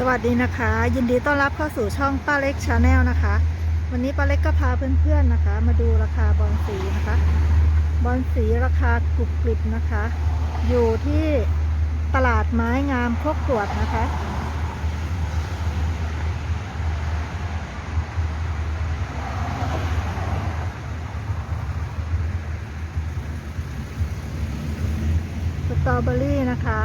สวัสดีนะคะ ยินดีต้อนรับเข้าสู่ช่องป้าเล็กชาแนลนะคะ วันนี้ป้าเล็กก็พาเพื่อนๆนะคะ มาดูราคาบอลสีนะคะบอลสีราคากรุบกริบนะคะ อยู่ที่ตลาดไม้งามโคกตรวจนะคะ สตรอเบอรี่นะคะ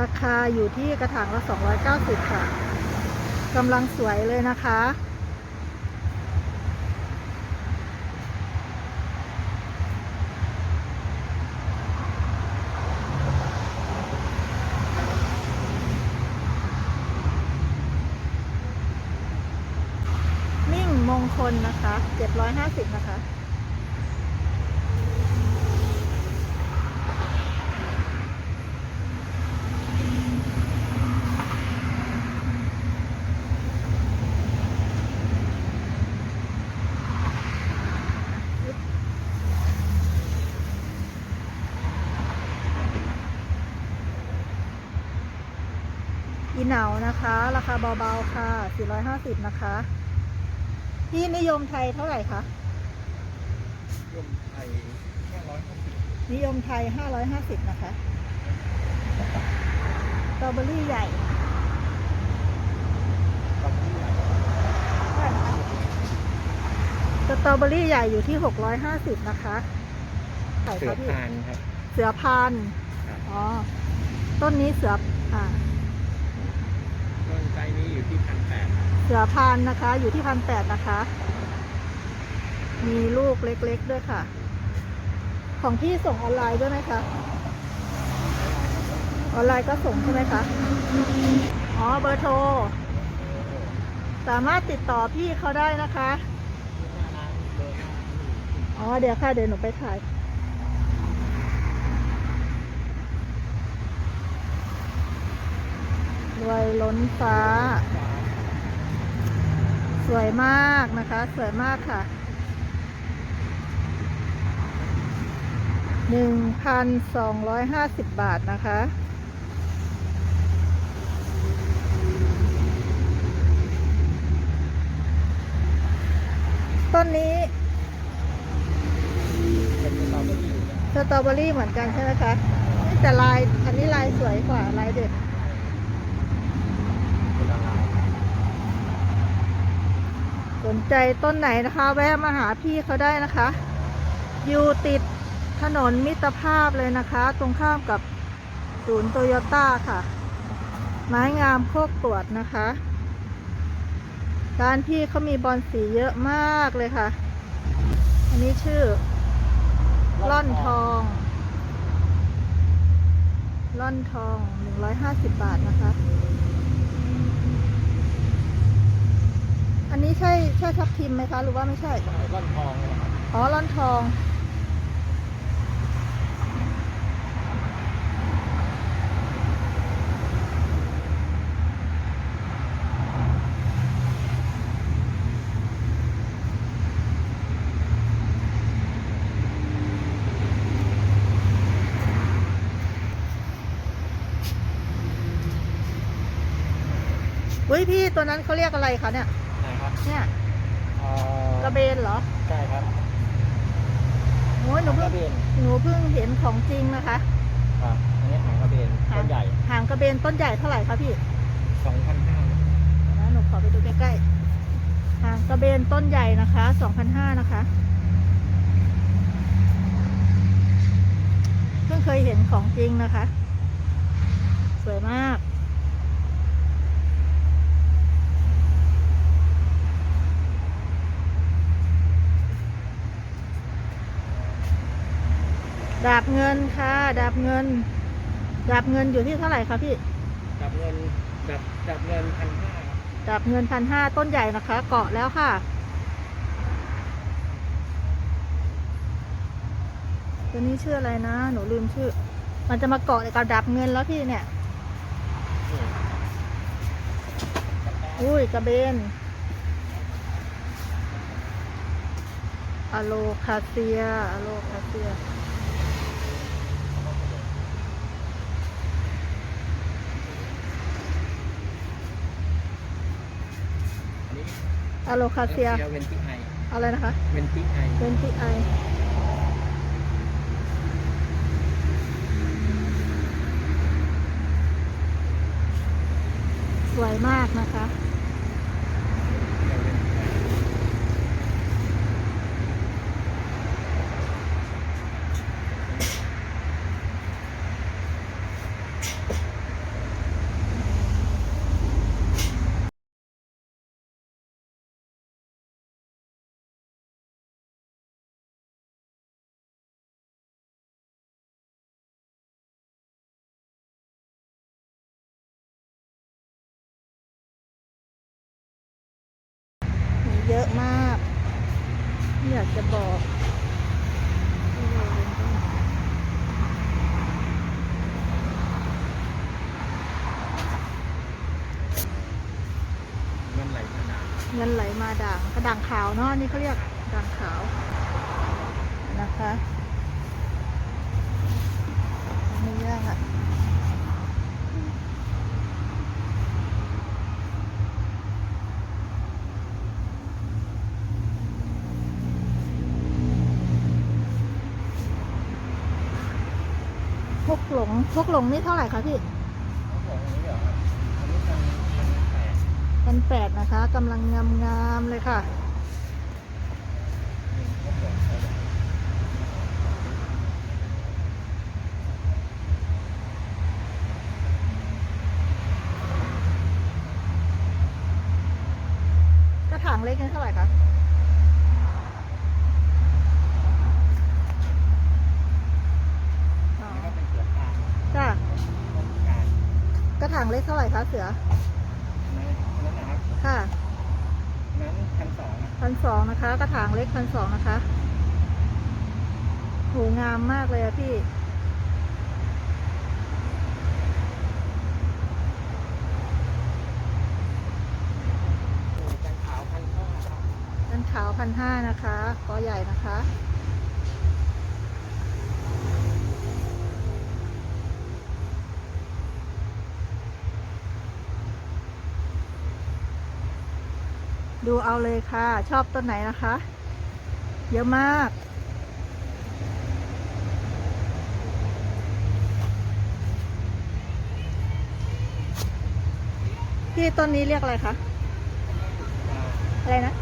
ราคาอยู่ที่กระถางละ 290 ค่ะกำลังสวยเลยนะคะ มิ่งมงคลนะคะ 750 นะคะ อีเหนานะคะ ราคาเบาๆค่ะ 450 นะคะพี่นิยมไทยเท่าไหร่คะรวมไทยแค่ร้อยห้าสิบนิยมไทย 550 นะคะสตรอเบอรี่ใหญ่ตอนที่ไหนเท่าไหร่นะคะสตรอเบอรี่ใหญ่อยู่ที่ 650 นะคะใส่เสืคอรับพี่พานครับ เสือพานครับอ๋อ ต้นนี้เสือ อ่าต้ นไซส์นี้อยู่ที่พันแปดเสือพานนะคะ อยู่ที่พันแปดนะคะ มีลูกเล็กๆด้วยค่ะ ของพี่ส่งออนไลน์ด้วยไหมคะออนไลน์ก็ส่งใช่ไหมคะ อ๋อ เบอร์โทร สามารถติดต่อพี่เขาได้นะคะ อ๋อ เดี๋ยวค่ะ เดี๋ยวหนูไปถ่าย วยล้นฟ้า สวยมากนะคะ สวยมากค่ะหนึ่งพันสองร้อยห้าสิบบาทนะคะ ต้นนี้เป็นสตรอเบอรี่นะสตรอเบอรี่เหมือนกันใช่ไหมคะ แต่ลายอันนี้ลายสวยกว่าลายเด็ด คนละลาย ส นใจต้นไหนนะคะ แวะมาหาพี่เขาได้นะคะ อยู่ติดถนนมิตรภาพเลยนะคะ ตรงข้ามกับศูนย์โตโยต้าค่ะ ไม้งามโคกตรวจนะคะร้านพี่เขามีบอลสีเยอะมากเลยค่ะ อันนี้ชื่อ ล่อนทอง ล่อนทอง150บาทนะคะ อันนี้ใช่ใช่ทับทิมไหมคะ หรือว่าไม่ใช่ร่อนทองเลยนะครับอ๋อร่อนทองอุ้ยพี่ตัวนั้นเขาเรียกอะไรคะเนี่ย ไหนครับ เนี่ย เอ่อก ระ เบนเหรอใช่ครับโอ้ยหนูหางกเพิ่งระเบนหนูเพิ่งเห็นของจริงนะคะ ครับอันนี้หางกระเบนต้นใหญ่หางกระเบนต้นใหญ่เท่าไหร่คะพี่สองพันห้าเดี๋ยวนะหนูขอไปดูใกล้ๆ หางกระเบนต้นใหญ่นะคะ2,500นะคะ เพิ่งเคยเห็นของจริงนะคะ สวยมาก ดาบเงินค่ะ ดาบเงิน ดาบเงินอยู่ที่เท่าไหร่คะพี่ ดับเงินดับดับเงินพันห้าดับเงินพันห้าต้นใหญ่นะคะ เกาะแล้วค่ะ ตัวนี้ชื่ออะไรนะ หนูลืมชื่อ มันจะมาเกาะกับดับเงินแล้วพี่เนี่ย อุ้ยกระเบนอะโลคาเซียอะโลคาเซีย อะโลคาเซีย เวนติไออะไรนะคะ เวนติไอเป็นที่ไอ สวยมากนะคะ มี เยอะมากไม่อยากจะบอกเงินไหลมาด่างกระด่างขาวเนาะนี่เขาเรียกด่างขาวนะคะไม่ยากอะ พ กหลงพวกหลงนี่เท่าไหร่คะพี่เปดพันแปดนะคะกำลังงามๆเลยค่ะหนึ่งก็บอกเขาเลยกระถางเล็กนี่เท่าไหร่คะอ๋อ นี่ก็เป็นเสือตาง จ้ะ ต้นการ กระ ถางเล็กเท่าไหร่คะเสือนั้นนะครับค่ะนั้นพันสองพันสองนะคะ กระถางเล็กพันสองนะคะโหงามมากเลยอะพี่กันขาวพันห้าต้นขาวพันห้านะคะกอใหญ่นะคะ ดูเอาเลยค่ะ ชอบต้นไหนนะคะ เยอะมาก พี่ต้นนี้เรียกอะไรคะ อะไรนะ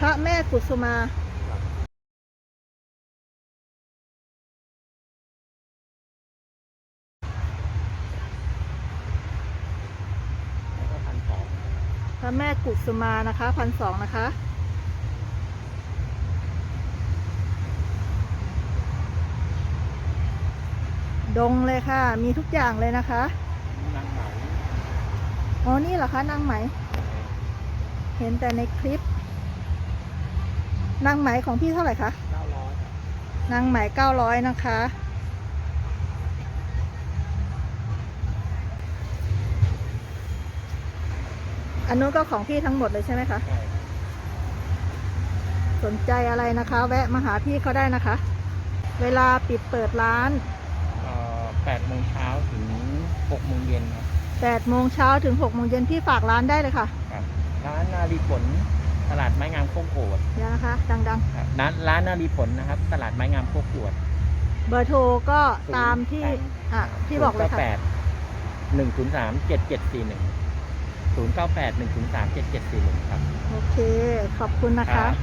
พระแม่กุสุมา แล้วก็พันสอง พระแม่กุสุมานะคะพันสองนะคะ ดงเลยค่ะ มีทุกอย่างเลยนะคะนางไหมอ๋อนี่เหรอคะนางไหม เห็นแต่ในคลิปนางไหมของพี่เท่าไหร่คะเก้าร้อยนางไหมเก้าร้อยนะคะ อันนู้นก็ของพี่ทั้งหมดเลยใช่ไหมคะใช่สนใจอะไรนะคะ แวะมาหาพี่เขาได้นะคะ เวลาปิดเปิดร้านแปดโมงเช้าถึงหกโมงเย็นครับ8โมงเช้าถึง6โมงเย็นพี่ฝากร้านได้เลยค่ะ ครับ ร้านนารีผลตลาดไม้งามโคกโกรธเดี๋ยวนะคะ ดังครับร้านร้านนารีผลนะครับ ตลาดไม้งามโคกโกรธๆเบอร์โทรก็ตามที่ อะ พี่บอกเลยค่ะ แปดหนึ่งศูนย์สามเจ็ดเจ็ดสี่หนึ่ง ศูนย์เก้าแปดหนึ่งศูนย์สามเจ็ดเจ็ดสี่หนึ่งครับ โอเค ขอบคุณนะคะรับ